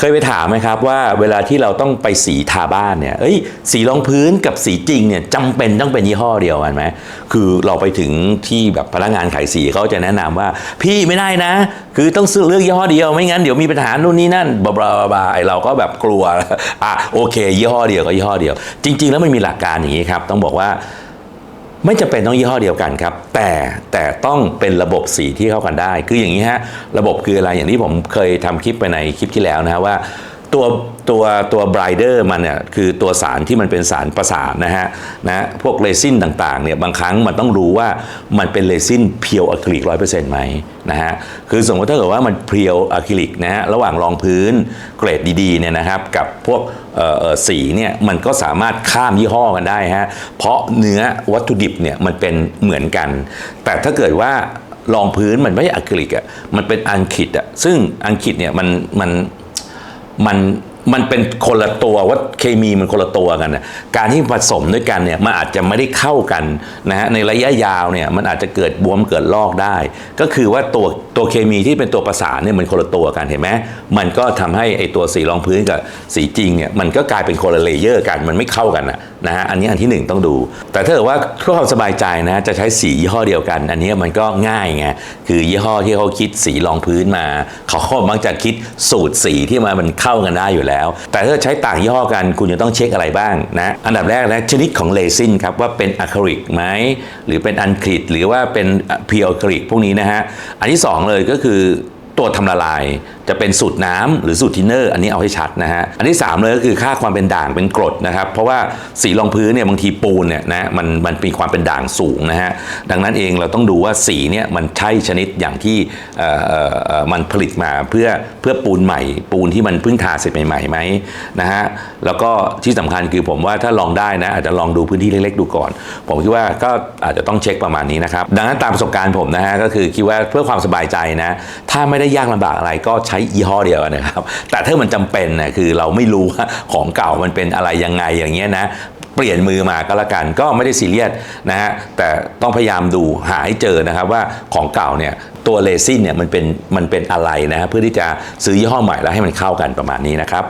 เคยไปถามไหมครับว่าเวลาที่เราต้องไปสีทาบ้านเนี่ยเอ้ยสีรองพื้นกับสีจริงเนี่ยจำเป็นต้องเป็นยี่ห้อเดียวกันไหมคือเราไปถึงที่แบบพนักงานขายสีเขาจะแนะนำว่า พี่ไม่ได้นะ คือต้องซื้อเลือกยี่ห้อเดียวไม่งั้นเดี๋ยวมีปัญหานู่นนี่นั่นบลาบลาบลาไอเราก็แบบกลัวอะโอเคยี่ห้อเดียวก็ยี่ห้อเดียว จริง ๆ แล้วมันมีหลักการอย่างนี้ครับต้องบอกว่า ไม่จำเป็นต้องยี่ห้อเดียวกันครับ แต่แต่ต้องเป็นระบบสีที่เข้ากันได้ คืออย่างนี้ฮะ ระบบคืออะไรอย่างที่ผมเคยทำคลิปไปในคลิปที่แล้วนะฮะว่า ตัวตัวตัวไบรเดอร์มันเนี่ยคือตัวสารที่มันเป็นสารประสานนะฮะนะพวกเรซินต่างๆเนี่ยบางครั้งมันต้องรู้ว่ามันเป็นเรซินเพียวอะคริลิกร้อยเปอร์เซ็นต์ไหมนะฮะคือสมมติถ้าเกิดว่ามันเพียวอะคริลิกนะฮะระหว่างรองพื้นเกรดดีๆเนี่ยนะครับกับพวกเอ่อสีเนี่ยมันก็สามารถข้ามยี่ห้อกันได้ฮะเพราะเนื้อวัตถุดิบเนี่ยมันเป็นเหมือนกัน แต่ถ้าเกิดว่ารองพื้นมันไม่ใช่อะคริลิกอะมันเป็นอังคิดอะซึ่งอังคิดเนี่ยมันมัน มัน มันเป็นคนละตัวว่าเคมีมันคนละตัวกันนะการที่ผสมด้วยกันเนี่ยมันอาจจะไม่ได้เข้ากันนะฮะในระยะยาวเนี่ยมันอาจจะเกิดบวมเกิดลอกได้ ก็คือว่าตัวตัวเคมีที่เป็นตัวประสานเนี่ยมันคนละตัวกันเห็นไหมมันก็ทำให้ไอตัวสีรองพื้นกับสีจริงเนี่ยมันก็กลายเป็นคนละเลเยอร์กันมันไม่เข้ากันนะนะฮะอันนี้อันที่หนึ่งต้องดู แต่ถ้าเกิดว่าเพื่อความสบายใจนะจะใช้สียี่ห้อเดียวกัน อันนี้มันก็ง่ายไงคือยี่ห้อที่เขาคิดสีรองพื้นมา เขาก็มักจะคิดสูตรสีที่มามันเข้ากันได้อยู่แล้วแต่ถ้าใช้ต่างยี่ห้อกันคุณจะต้องเช็คอะไรบ้างนะ อันดับแรกนะชนิดของเลซินครับว่าเป็นอะคริลิกไหมหรือเป็นอันคริตหรือว่าเป็นเพียวอะคริลิกพวกนี้นะฮะอันที่สองเลยก็คือตัวทำละลาย จะเป็นสูตรน้ำหรือสูตรทินเนอร์อันนี้เอาให้ชัดนะฮะอันที่ 3 เลยก็คือค่าความเป็นด่างเป็นกรดนะครับ เพราะว่าสีรองพื้นเนี่ยบางทีปูนเนี่ยนะมันมันมีความเป็นด่างสูงนะฮะดังนั้นเองเราต้องดูว่าสีเนี่ยมันใช่ชนิดอย่างที่เอ่อเอ่อเอ่อมันผลิตมาเพื่อเพื่อปูนใหม่ ปูนที่มันเพิ่งทาเสร็จใหม่ๆไหมนะฮะแล้วก็ที่สำคัญคือผมว่าถ้าลองได้นะอาจจะลองดูพื้นที่เล็กๆดูก่อน ผมคิดว่าก็อาจจะต้องเช็คประมาณนี้นะครับดังนั้นตามประสบการณ์ผมนะฮะก็คือคิดว่าเพื่อความสบายใจนะถ้าไม่ได้ยากลำบากอะไรก็ใช้ยี่ห้อเดียวนะครับ แต่ถ้ามันจำเป็นนะคือเราไม่รู้ว่าของเก่ามันเป็นอะไรยังไงอย่างเงี้ยนะเปลี่ยนมือมาก็แล้วกันก็ไม่ได้ซีเรียสนะฮะแต่ต้องพยายามดูหาให้เจอนะครับว่าของเก่าเนี่ยตัวเลซินเนี่ยมันเป็นมันเป็นอะไรนะเพื่อที่จะซื้อยี่ห้อใหม่แล้วให้มันเข้ากันประมาณนี้นะครับ